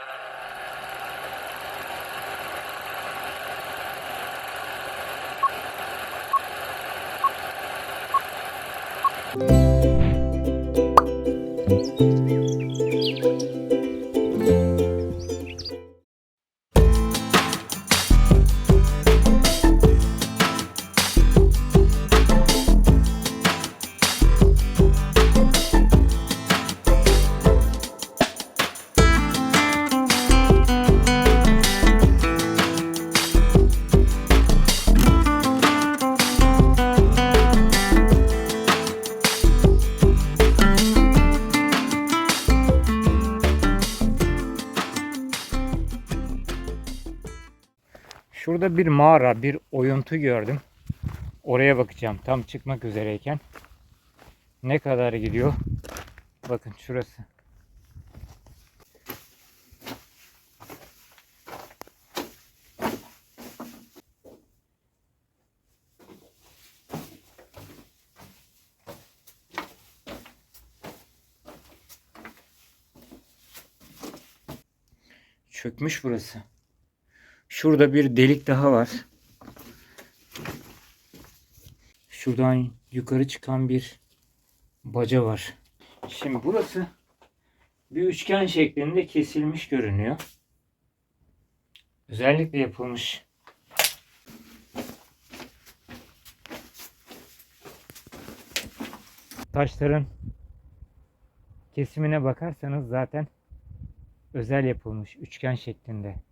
Uh... bir mağara, bir oyuntu gördüm. Oraya bakacağım tam çıkmak üzereyken. Ne kadar gidiyor? Bakın şurası. Çökmüş burası. Şurada bir delik daha var. Şuradan yukarı çıkan bir baca var. Şimdi burası bir üçgen şeklinde kesilmiş görünüyor. Özellikle yapılmış. Taşların kesimine bakarsanız zaten özel yapılmış üçgen şeklinde.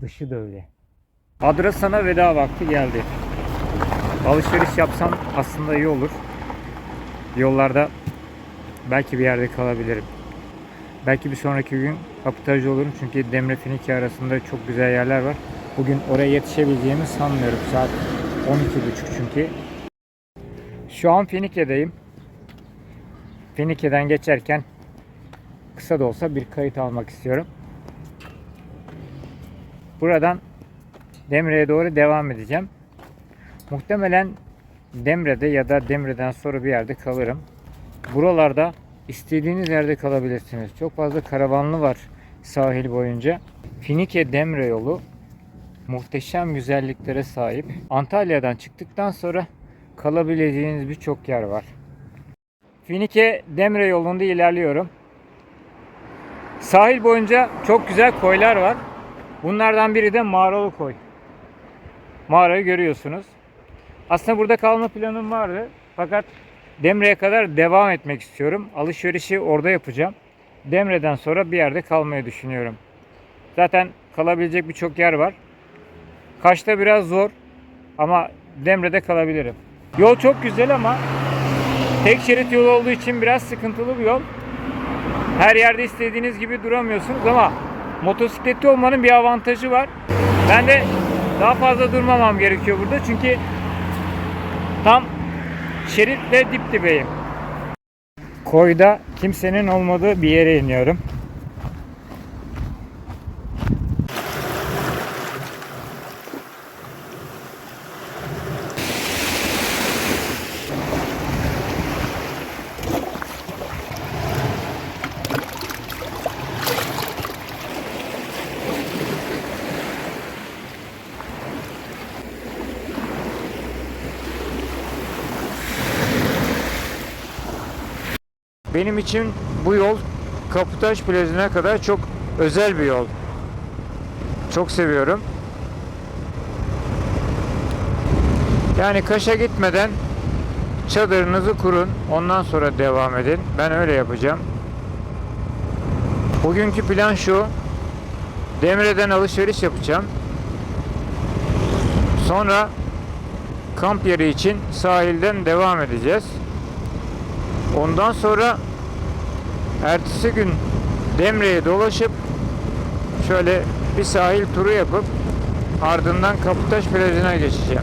Dışı da öyle. Adrasan'a veda vakti geldi. Alışveriş yapsam aslında iyi olur. Yollarda belki bir yerde kalabilirim. Belki bir sonraki gün kapitalci olurum çünkü Demre Finiki arasında çok güzel yerler var. Bugün oraya yetişebileceğimi sanmıyorum. Saat 12.30 çünkü. Şu an Finike'deyim. Finike'den geçerken kısa da olsa bir kayıt almak istiyorum. Buradan Demre'ye doğru devam edeceğim. Muhtemelen Demre'de ya da Demre'den sonra bir yerde kalırım. Buralarda istediğiniz yerde kalabilirsiniz. Çok fazla karavanlı var sahil boyunca. Finike Demre yolu muhteşem güzelliklere sahip. Antalya'dan çıktıktan sonra kalabileceğiniz birçok yer var. Finike Demre yolunda ilerliyorum. Sahil boyunca çok güzel koylar var. Bunlardan biri de Mağaralı Koy. Mağarayı görüyorsunuz. Aslında burada kalma planım vardı. Fakat Demre'ye kadar devam etmek istiyorum. Alışverişi orada yapacağım. Demre'den sonra bir yerde kalmayı düşünüyorum. Zaten kalabilecek birçok yer var. Kaş'ta biraz zor ama Demre'de kalabilirim. Yol çok güzel ama tek şerit yol olduğu için biraz sıkıntılı bir yol. Her yerde istediğiniz gibi duramıyorsunuz ama motosikletli olmanın bir avantajı var. Ben de daha fazla durmamam gerekiyor burada çünkü tam şeritle dip dibeyim. Koyda kimsenin olmadığı bir yere iniyorum. Benim için bu yol Kaputaş plajına kadar çok özel bir yol. Çok seviyorum. Yani Kaş'a gitmeden çadırınızı kurun. Ondan sonra devam edin. Ben öyle yapacağım. Bugünkü plan şu. Demre'den alışveriş yapacağım. Sonra kamp yeri için sahilden devam edeceğiz. Ondan sonra ertesi gün Demre'ye dolaşıp şöyle bir sahil turu yapıp ardından Kaputaş plajına geçeceğim.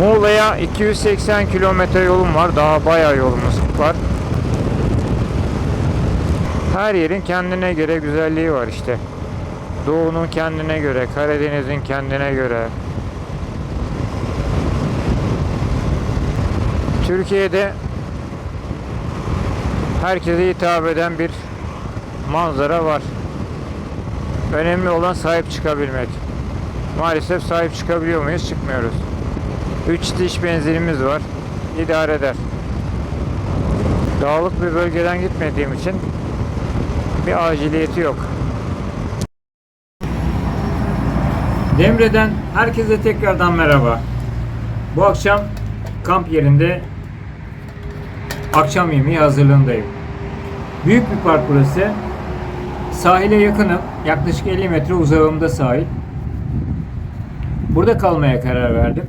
Muğla'ya 280 kilometre yolum var. Daha bayağı yolumuz var. Her yerin kendine göre güzelliği var işte. Doğu'nun kendine göre, Karadeniz'in kendine göre. Türkiye'de herkese hitap eden bir manzara var. Önemli olan sahip çıkabilmek. Maalesef sahip çıkabiliyor muyuz? Çıkmıyoruz. 3 diş benzinimiz var. İdare eder. Dağlık bir bölgeden gitmediğim için bir aciliyeti yok. Demre'den herkese tekrardan merhaba. Bu akşam kamp yerinde akşam yemeği hazırlığındayım. Büyük bir park burası. Sahile yakınım. Yaklaşık 50 metre uzağımda sahil. Burada kalmaya karar verdim.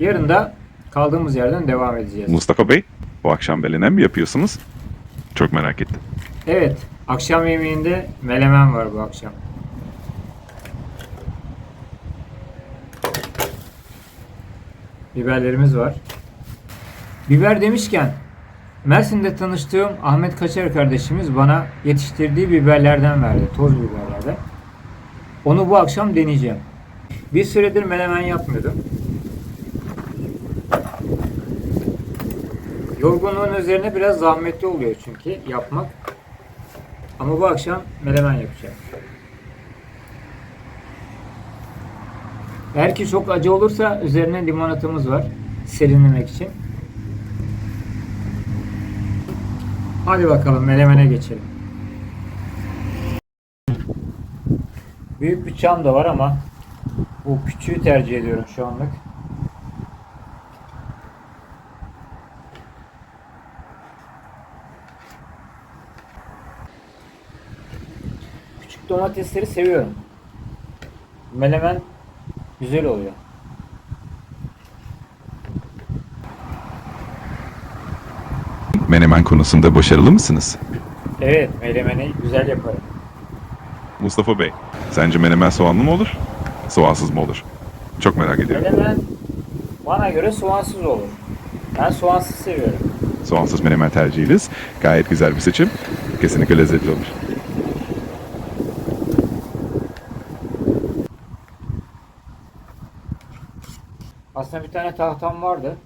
Yarın da kaldığımız yerden devam edeceğiz. Mustafa Bey, bu akşam belenen mi yapıyorsunuz? Çok merak ettim. Evet, akşam yemeğinde melemen var bu akşam. Biberlerimiz var. Biber demişken Mersin'de tanıştığım Ahmet Kaçar kardeşimiz bana yetiştirdiği biberlerden verdi. Toz biberlerden. Onu bu akşam deneyeceğim. Bir süredir menemen yapmıyordum. Yorgunluğun üzerine biraz zahmetli oluyor çünkü yapmak. Ama bu akşam menemen yapacağım. Eğer çok acı olursa üzerine limonatamız var. Serinlemek için. Hadi bakalım melemene geçelim. Büyük çam da var ama bu küçüğü tercih ediyorum şu anlık. Küçük domatesleri seviyorum. Melemen güzel oluyor. Menemen konusunda başarılı mısınız? Evet, melemeni güzel yaparım. Mustafa Bey, sence menemen soğanlı mı olur? Soğansız mı olur? Çok merak ediyorum. Menemen bana göre soğansız olur. Ben soğansız seviyorum. Soğansız menemen tercihiniz gayet güzel bir seçim. Kesinlikle lezzetli olur. Aslında bir tane tahtam vardı.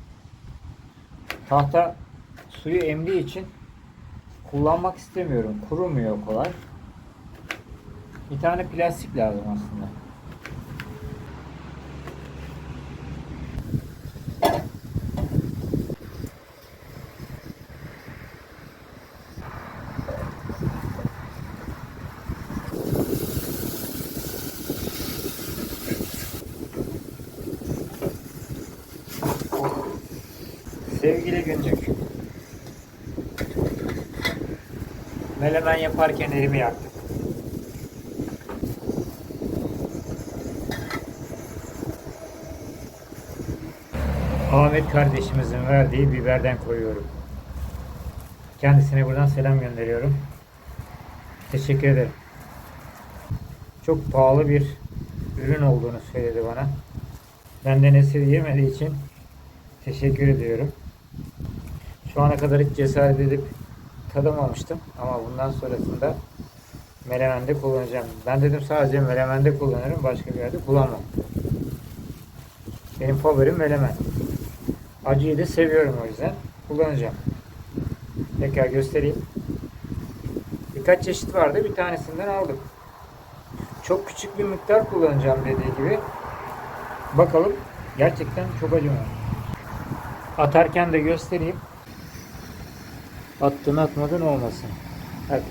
Tahta suyu emdiği için kullanmak istemiyorum. Kurumuyor kolay. Bir tane plastik lazım aslında. Sevgili Güncük. Melemen yaparken elimi yaktım. Ahmet kardeşimizin verdiği biberden koyuyorum. Kendisine buradan selam gönderiyorum. Teşekkür ederim. Çok pahalı bir ürün olduğunu söyledi bana. Benden esirgemediği için teşekkür ediyorum. Şu ana kadar hiç cesaret edip tadamamıştım ama bundan sonrasında melemende kullanacağım. Ben dedim sadece melemende kullanırım, başka bir yerde kullanmam. Benim favorim melemen. Acıyı da seviyorum o yüzden kullanacağım. Tekrar göstereyim. Birkaç çeşit vardı, bir tanesinden aldım. Çok küçük bir miktar kullanacağım dediği gibi. Bakalım gerçekten çok acı mı? Atarken de göstereyim. Attın atmadın olmasın. Bak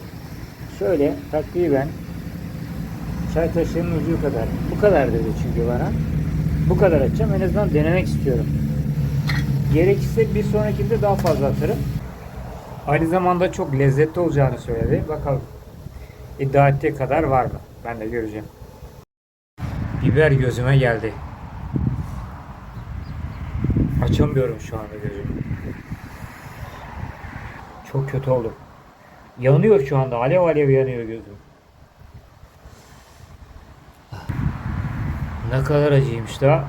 şöyle takriben çay kaşığının ucu kadar. Bu kadar dedi çünkü bana. Bu kadar atacağım. En azından denemek istiyorum. Gerekirse bir sonrakinde daha fazla atarım. Aynı zamanda çok lezzetli olacağını söyledi. Bakalım iddia ettiği kadar var mı? Ben de göreceğim. Biber gözüme geldi. Açamıyorum şu anda gözümü. Çok kötü oldum. Yanıyor şu anda. Alev alev yanıyor gözüm. Ne kadar acıymış da.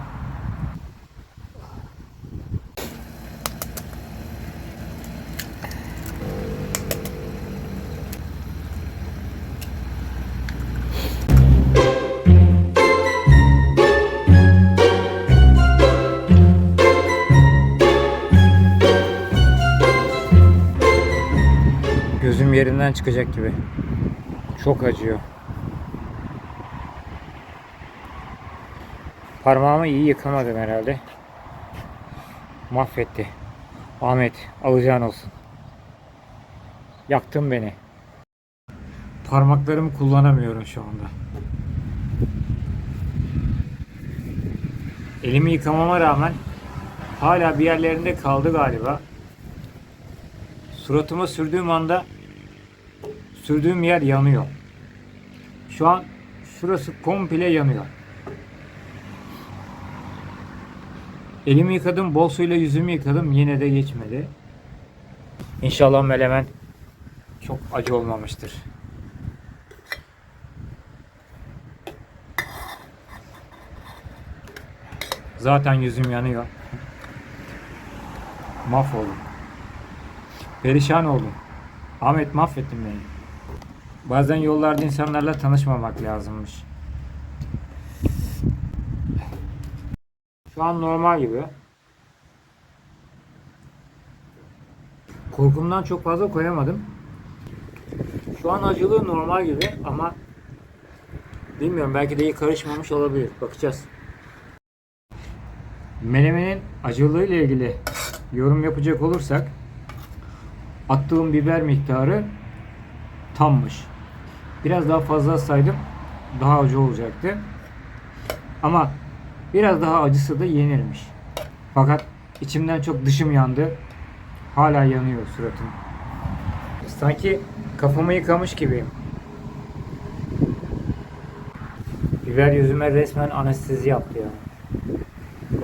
Yerinden çıkacak gibi. Çok acıyor. Parmağımı iyi yıkamadım herhalde. Mahvetti. Ahmet alacağın olsun. Yaktın beni. Parmaklarımı kullanamıyorum şu anda. Elimi yıkamama rağmen hala bir yerlerinde kaldı galiba. Suratıma sürdüğüm anda sürdüğüm yer yanıyor. Şu an şurası komple yanıyor. Elimi yıkadım, bol suyla yüzümü yıkadım. Yine de geçmedi. İnşallah melemen çok acı olmamıştır. Zaten yüzüm yanıyor. Mahvoldum. Perişan oldum. Ahmet mahvettin beni. Bazen yollarda insanlarla tanışmamak lazımmış. Şu an normal gibi. Korkumdan çok fazla koyamadım. Şu an acılığı normal gibi ama bilmiyorum belki de iyi karışmamış olabilir. Bakacağız. Menemenin acılığı ile ilgili yorum yapacak olursak attığım biber miktarı tammış. Biraz daha fazla saydım daha acı olacaktı. Ama biraz daha acısı da yenirmiş. Fakat içimden çok dışım yandı. Hala yanıyor suratım. Sanki kafamı yıkamış gibiyim. Biber yüzüme resmen anestezi yaptı ya.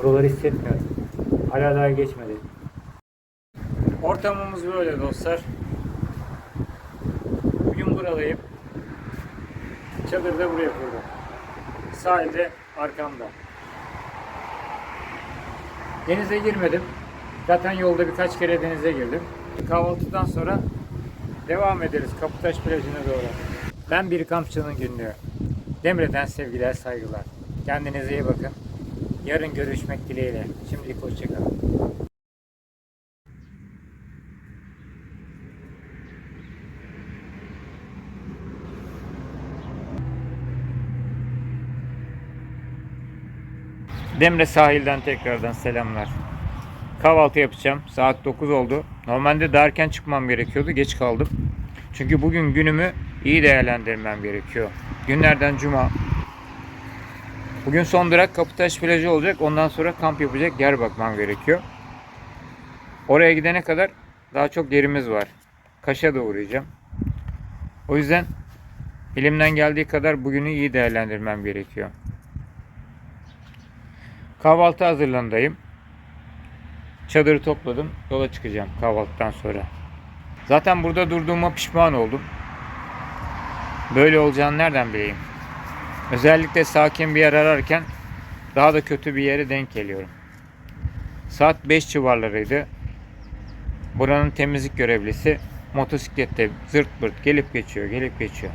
Buraları hissetmiyorum. Hala daha geçmedi. Ortamımız böyle dostlar. Bugün buradayım. Çadır da buraya kurdum. Sahilde arkamda. Denize girmedim. Zaten yolda birkaç kere denize girdim. Kahvaltıdan sonra devam ederiz Kaputaş plajına doğru. Ben bir kampçının günlüğü. Demre'den sevgiler saygılar. Kendinize iyi bakın. Yarın görüşmek dileğiyle. Şimdilik hoşçakalın. Demre sahilden tekrardan selamlar. Kahvaltı yapacağım. Saat 9 oldu. Normalde daha erken çıkmam gerekiyordu. Geç kaldım. Çünkü bugün günümü iyi değerlendirmem gerekiyor. Günlerden cuma. Bugün son durak Kaputaş plajı olacak. Ondan sonra kamp yapacak yer bakmam gerekiyor. Oraya gidene kadar daha çok yerimiz var. Kaş'a da uğrayacağım. O yüzden elimden geldiği kadar bugünü iyi değerlendirmem gerekiyor. Kahvaltı hazırlandayım. Çadırı topladım. Yola çıkacağım kahvaltıdan sonra. Zaten burada durduğuma pişman oldum. Böyle olacağını nereden bileyim? Özellikle sakin bir yer ararken daha da kötü bir yere denk geliyorum. Saat 5 civarlarıydı. Buranın temizlik görevlisi motosiklette zırt pırt gelip geçiyor, gelip geçiyor.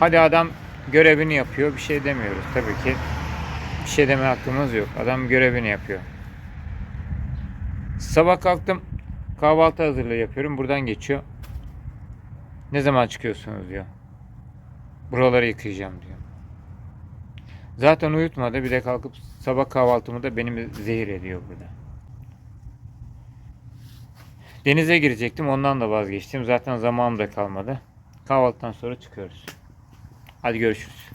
Hadi adam görevini yapıyor, bir şey demiyoruz tabii ki. Bir şey deme hakkımız yok. Adam görevini yapıyor. Sabah kalktım. Kahvaltı hazırlığı yapıyorum. Buradan geçiyor. Ne zaman çıkıyorsunuz diyor. Buraları yıkayacağım diyor. Zaten uyutmadı. Bir de kalkıp sabah kahvaltımı da benim zehir ediyor burada. Denize girecektim. Ondan da vazgeçtim. Zaten zamanım da kalmadı. Kahvaltıdan sonra çıkıyoruz. Hadi görüşürüz.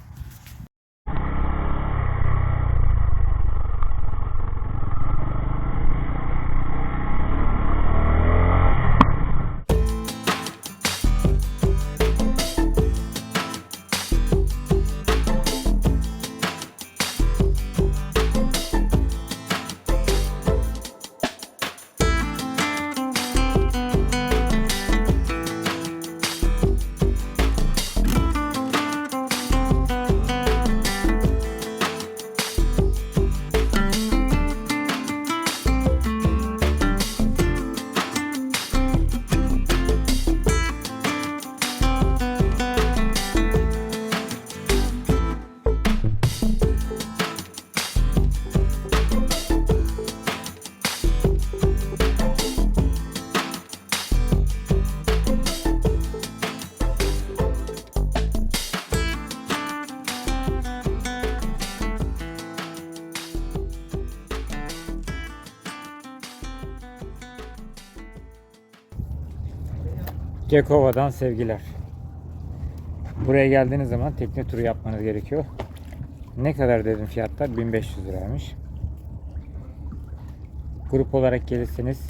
Cekova'dan sevgiler. Buraya geldiğiniz zaman tekne turu yapmanız gerekiyor. Ne kadar dedim fiyatlar? 1500 liraymış. Grup olarak gelirseniz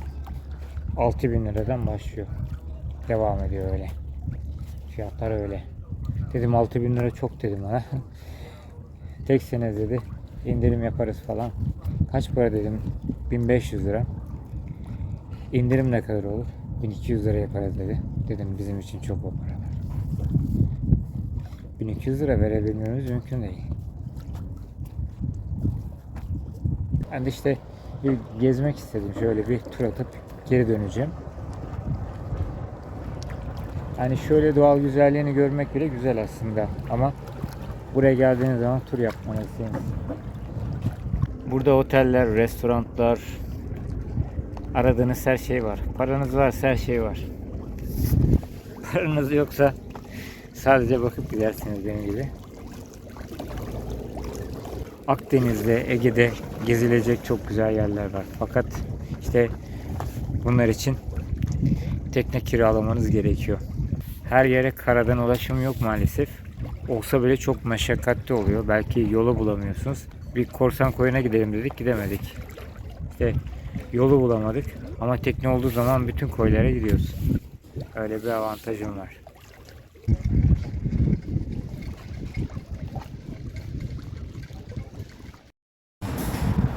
6000 liradan başlıyor. Devam ediyor öyle. Fiyatlar öyle. Dedim 6000 lira çok dedim bana. Tek sene dedi. indirim yaparız falan. Kaç para dedim? 1500 lira. İndirim ne kadar olur? 1200 lira yaparız dedi. Dedim bizim için çok o paralar. 1200 lira verebilmemiz mümkün değil. Ben de işte bir gezmek istedim. Şöyle bir tur atıp geri döneceğim. Hani şöyle doğal güzelliğini görmek bile güzel aslında. Ama buraya geldiğiniz zaman tur yapmalısınız. Burada oteller, restoranlar, aradığınız her şey var. Paranız varsa her şey var. Paranız yoksa sadece bakıp gidersiniz benim gibi. Akdeniz'de, Ege'de gezilecek çok güzel yerler var. Fakat işte bunlar için tekne kiralamanız gerekiyor. Her yere karadan ulaşım yok maalesef. Olsa bile çok meşakkatli oluyor. Belki yolu bulamıyorsunuz. Bir korsan koyuna gidelim dedik gidemedik. İşte yolu bulamadık. Ama tekne olduğu zaman bütün koylara gidiyoruz. Öyle bir avantajım var.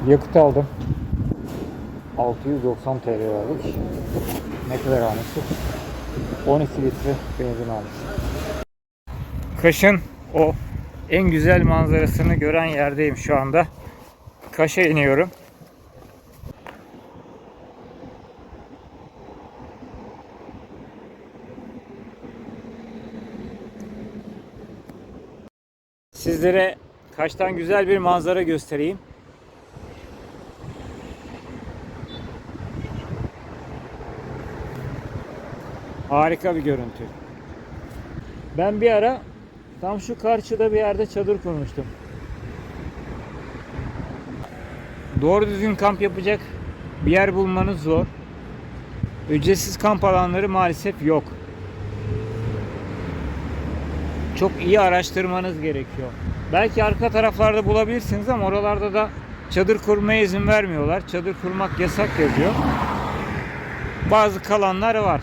Yakıt aldım. 690 TL verdik. Ne kadar almıştık? 12 litre benzin almıştık. Kaş'ın o en güzel manzarasını gören yerdeyim şu anda. Kaş'a iniyorum. Sizlere Kaş'tan güzel bir manzara göstereyim. Harika bir görüntü. Ben bir ara tam şu karşıda bir yerde çadır kurmuştum. Doğru düzgün kamp yapacak bir yer bulmanız zor. Ücretsiz kamp alanları maalesef yok. Çok iyi araştırmanız gerekiyor. Belki arka taraflarda bulabilirsiniz ama oralarda da çadır kurmaya izin vermiyorlar. Çadır kurmak yasak yazıyor. Bazı kalanlar var.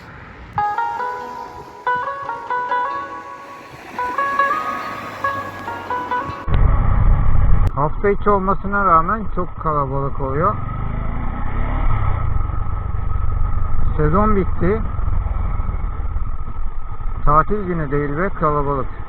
Hafta içi olmasına rağmen çok kalabalık oluyor. Sezon bitti. Tatil günü değil ve kalabalık.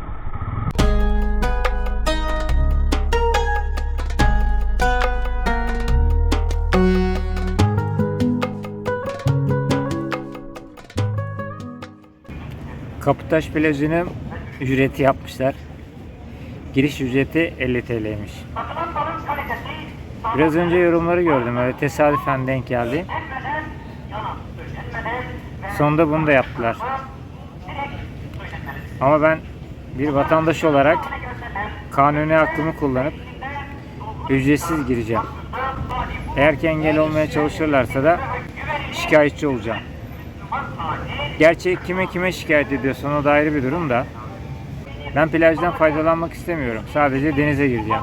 Kaputaş plajını ücreti yapmışlar. Giriş ücreti 50 TL'ymiş. Biraz önce yorumları gördüm. Öyle tesadüfen denk geldi. Sonunda bunu da yaptılar. Ama ben bir vatandaş olarak kanuni hakkımı kullanıp ücretsiz gireceğim. Eğer ki engel olmaya çalışırlarsa da şikayetçi olacağım. Gerçi kime kime şikayet ediyorsun o da ayrı bir durum da. Ben plajdan faydalanmak istemiyorum. Sadece denize gireceğim.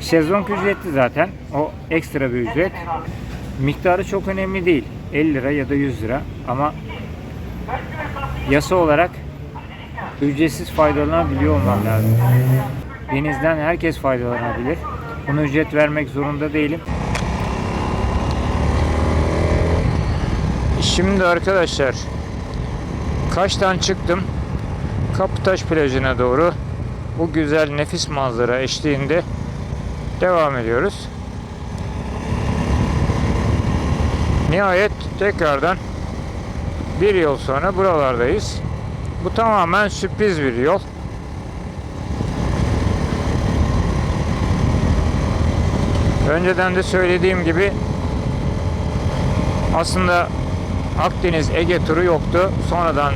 Şezlong ücretli zaten. O ekstra bir ücret. Miktarı çok önemli değil. 50 lira ya da 100 lira. Ama yasa olarak ücretsiz faydalanabiliyor olmam lazım. Denizden herkes faydalanabilir. Buna ücret vermek zorunda değilim. Şimdi arkadaşlar Kaş'tan çıktım. Kaputaş plajına doğru bu güzel nefis manzara eşliğinde devam ediyoruz. Nihayet tekrardan bir yol sonra buralardayız. Bu tamamen sürpriz bir yol. Önceden de söylediğim gibi aslında Akdeniz Ege turu yoktu. Sonradan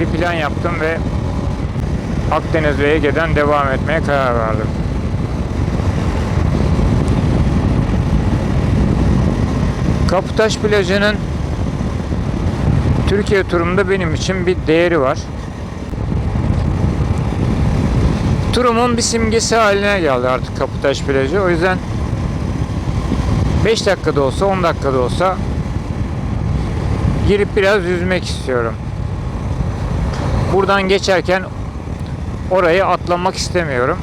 bir plan yaptım ve Akdeniz ve Ege'den devam etmeye karar verdim. Kaputaş plajının Türkiye turumda benim için bir değeri var. Turumun bir simgesi haline geldi artık Kaputaş plajı. O yüzden 5 dakikada olsa 10 dakikada olsa girip biraz yüzmek istiyorum. Buradan geçerken orayı atlamak istemiyorum.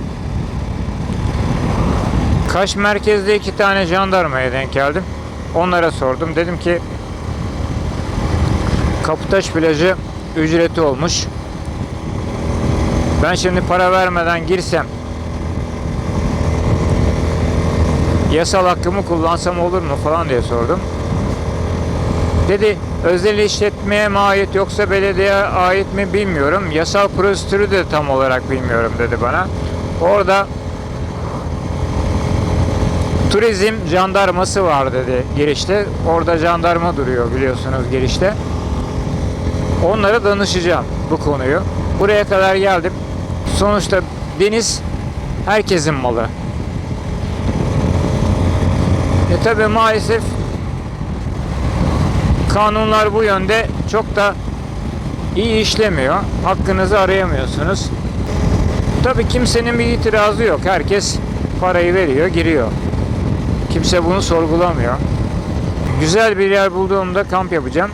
Kaş merkezde iki tane jandarmaya denk geldim. Onlara sordum. Dedim ki Kaputaş plajı ücreti olmuş. Ben şimdi para vermeden girsem yasal hakkımı kullansam olur mu falan diye sordum. Dedi özel işletmeye mi ait yoksa belediyeye ait mi bilmiyorum. Yasal prosedürü de tam olarak bilmiyorum dedi bana. Orada turizm jandarması var dedi girişte. Orada jandarma duruyor biliyorsunuz girişte. Onlara danışacağım bu konuyu. Buraya kadar geldim. Sonuçta deniz herkesin malı. E tabi maalesef kanunlar bu yönde çok da iyi işlemiyor. Hakkınızı arayamıyorsunuz. Tabi kimsenin bir itirazı yok. Herkes parayı veriyor, giriyor. Kimse bunu sorgulamıyor. Güzel bir yer bulduğumda kamp yapacağım.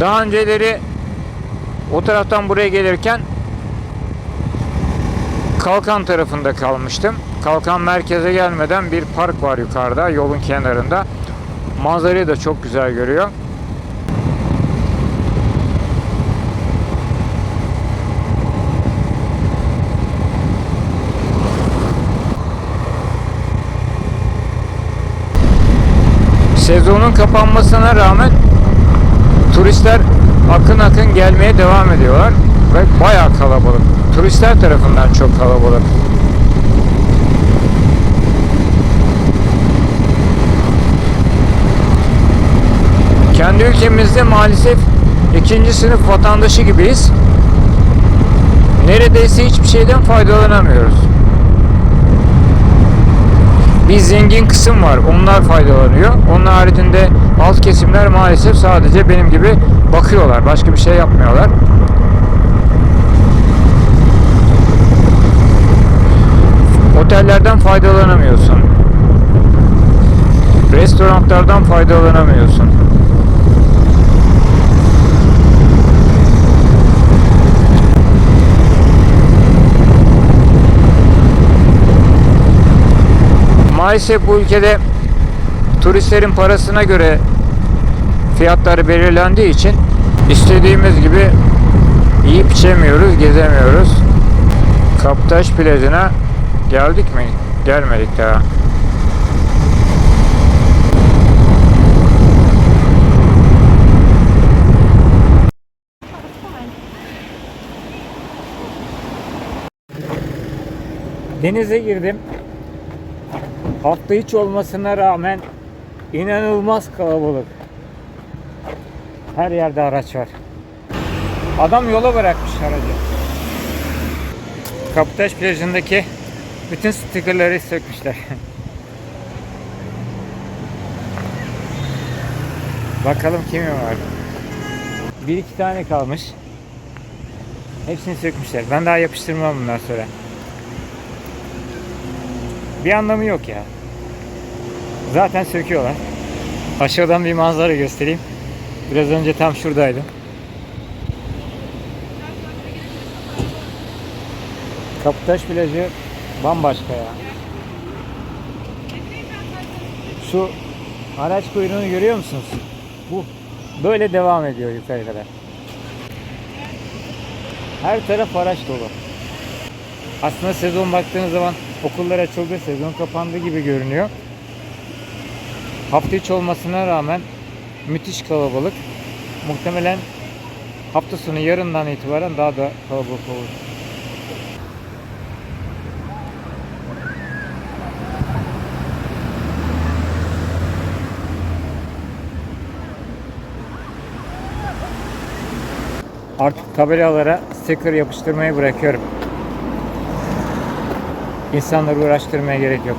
Daha önceleri o taraftan buraya gelirken Kalkan tarafında kalmıştım. Kalkan merkeze gelmeden bir park var yukarıda yolun kenarında. Manzarayı da çok güzel görüyor. Sezonun kapanmasına rağmen turistler akın akın gelmeye devam ediyorlar ve bayağı kalabalık. Turistler tarafından çok kalabalık. Kendi ülkemizde maalesef ikinci sınıf vatandaşı gibiyiz. Neredeyse hiçbir şeyden faydalanamıyoruz. Bir zengin kısım var. Onlar faydalanıyor. Onun haricinde alt kesimler maalesef sadece benim gibi bakıyorlar. Başka bir şey yapmıyorlar. Otellerden faydalanamıyorsun. Restoranlardan faydalanamıyorsun. Maalesef bu ülkede turistlerin parasına göre fiyatları belirlendiği için istediğimiz gibi yiyip içemiyoruz, gezemiyoruz. Kaptaş plajına geldik mi? Gelmedik daha. Denize girdim. Hafta hiç olmasına rağmen inanılmaz kalabalık. Her yerde araç var. Adam yola bırakmış aracı. Kaputaş plajındaki bütün stikerleri sökmüşler. Bakalım kimi var. Bir iki tane kalmış. Hepsini sökmüşler. Ben daha yapıştırmam bundan sonra. Bir anlamı yok ya. Zaten söküyorlar. Aşağıdan bir manzara göstereyim. Biraz önce tam şuradaydım. Kaputaş plajı bambaşka ya. Şu araç kuyruğunu görüyor musunuz? Bu böyle devam ediyor yukarı kadar. Her taraf araç dolu. Aslında sezon baktığınız zaman okullar açıldı, sezon kapandı gibi görünüyor. Hafta içi olmasına rağmen müthiş kalabalık. Muhtemelen hafta sonu yarından itibaren daha da kalabalık olur. Artık tabelalara sticker yapıştırmayı bırakıyorum. İnsanları uğraştırmaya gerek yok.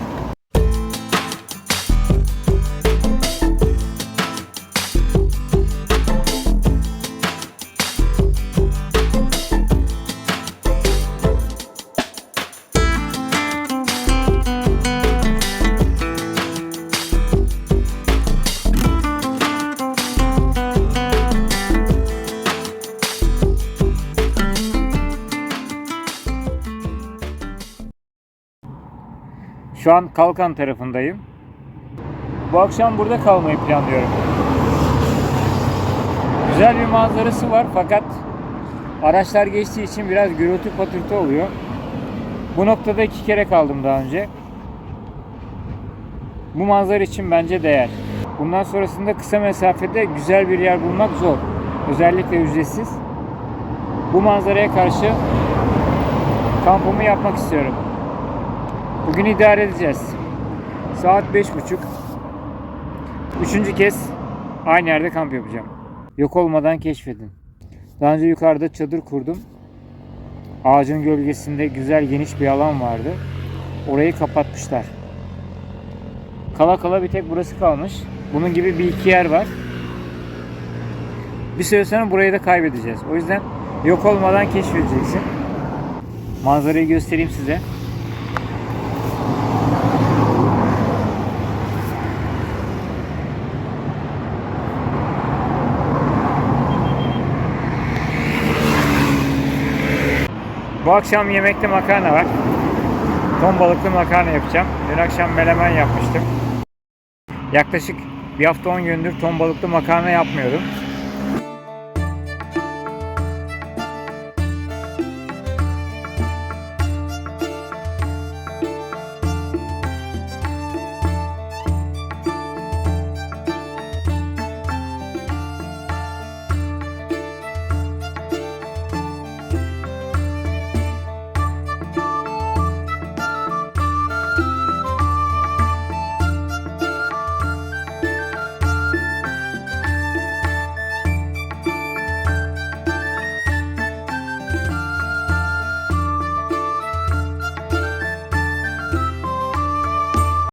Şu an Kalkan tarafındayım. Bu akşam burada kalmayı planlıyorum. Güzel bir manzarası var fakat araçlar geçtiği için biraz gürültü patırtı oluyor. Bu noktada iki kere kaldım daha önce. Bu manzara için bence değer. Bundan sonrasında kısa mesafede güzel bir yer bulmak zor. Özellikle ücretsiz. Bu manzaraya karşı kampımı yapmak istiyorum. Bugün idare edeceğiz. Saat 5.30. Üçüncü kez aynı yerde kamp yapacağım. Yok olmadan keşfedin. Daha önce yukarıda çadır kurdum. Ağacın gölgesinde güzel geniş bir alan vardı. Orayı kapatmışlar. Kala kala bir tek burası kalmış. Bunun gibi bir iki yer var. Bir süre sonra burayı da kaybedeceğiz. O yüzden yok olmadan keşfedeceksin. Manzarayı göstereyim size. Bu akşam yemekte makarna var. Ton balıklı makarna yapacağım. Dün akşam melemen yapmıştım. Yaklaşık bir hafta 10 gündür ton balıklı makarna yapmıyordum.